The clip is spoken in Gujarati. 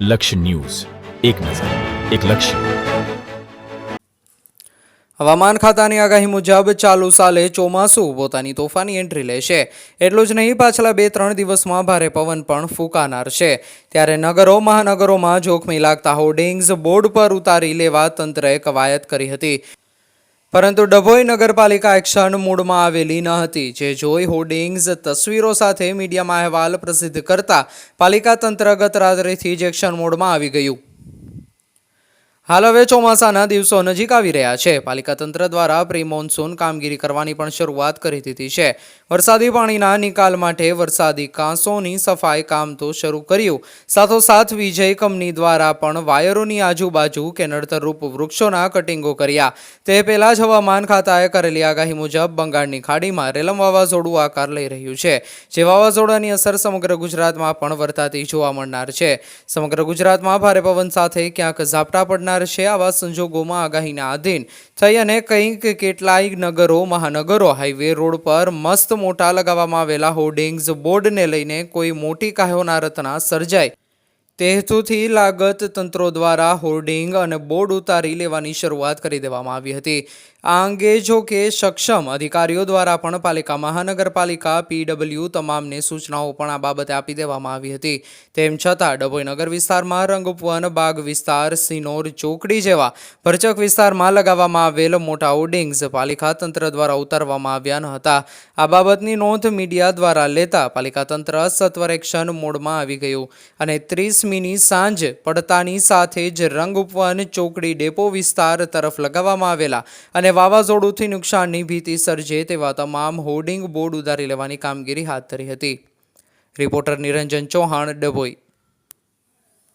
લક્ષ્ય ન્યૂઝ. એક નજર, એક લક્ષ્ય. હવામાન ખાતાની આગાહી મુજબ ચાલુ સાલે ચોમાસું પોતાની તોફાની એન્ટ્રી લેશે. એટલું જ નહીં, પાછલા બે ત્રણ દિવસમાં ભારે પવન પણ ફૂંકાનાર છે. ત્યારે નગરો, મહાનગરોમાં જોખમી લાગતા હોર્ડિંગ્સ બોર્ડ પર ઉતારી લેવા તંત્રએ કવાયત કરી હતી. પરંતુ ડભોઈ નગરપાલિકા એક્શન મૂડમાં આવેલી ન હતી. જે જોઈ હોર્ડિંગ્સ, તસવીરો સાથે મીડિયામાં અહેવાલ પ્રસિદ્ધ કરતા પાલિકા તંત્ર ગત રાત્રિથી જ એક્શન મોડમાં આવી ગયું. હાલ હવે ચોમાસાના દિવસો નજીક આવી રહ્યા છે. પાલિકા તંત્ર દ્વારા પ્રી મોન્સૂન કામગીરી કરવાની પણ શરૂઆત કરી દીધી છે. વરસાદી પાણીના નિકાલ માટે વરસાદી કાંસોની સફાઈ કામ તો શરૂ કર્યું. સાથોસાથ વિજય કંપની દ્વારા પણ વાયરોની આજુબાજુ કે નડતરરૂપ વૃક્ષોના કટિંગો કર્યા. તે પહેલાં જ હવામાન ખાતાએ કરેલી આગાહી મુજબ બંગાળની ખાડીમાં રેલમ વાવાઝોડું આકાર લઈ રહ્યું છે. જે વાવાઝોડાની અસર સમગ્ર ગુજરાતમાં પણ વર્તાતી જોવા મળનાર છે. સમગ્ર ગુજરાતમાં ભારે પવન સાથે ક્યાંક ઝાપટા પડનાર છે આવા સંજોગોમાં આગાહીના આધીન. થઈ અને કંઈક કેટલાય નગરો, મહાનગરો, હાઈવે રોડ પર મસ્ત મોટા લગાવવામાં આવેલા હોર્ડિંગ્સ બોર્ડને લઈને કોઈ મોટી કાહોના રચના સર્જાય તે હેતુથી લાગત તંત્રો દ્વારા હોર્ડિંગ અને બોર્ડ ઉતારી લેવાની શરૂઆત કરી દેવામાં આવી હતી. આ અંગે જો કે સક્ષમ અધિકારીઓ દ્વારા પણ પાલિકા મહાનગરપાલિકા, પીડબલ્યુ તમામને સૂચનાઓ પણ આ બાબતે આપી દેવામાં આવી હતી. તેમ છતાં ડભોઈ નગર વિસ્તારમાં રંગપવન બાગ વિસ્તાર, સિનોર ચોકડી જેવા ભરચક વિસ્તારમાં લગાવવામાં આવેલ મોટા હોર્ડિંગ્સ પાલિકા તંત્ર દ્વારા ઉતારવામાં આવ્યા ન હતા. આ બાબતની નોંધ મીડિયા દ્વારા લેતા પાલિકા તંત્ર સત્વર એક્શન મોડમાં આવી ગયું અને ત્રીસમીની સાંજ પડતાની સાથે જ રંગપવન ચોકડી ડેપો વિસ્તાર તરફ લગાવવામાં આવેલા અને વાવાઝોડુંથી નુકસાનની ભીતિ સર્જે તેવા તમામ હોર્ડિંગ બોર્ડ ઉધારી લેવાની કામગીરી હાથ ધરી હતી. રિપોર્ટર નિરંજન ચૌહાણ, ડભોઈ.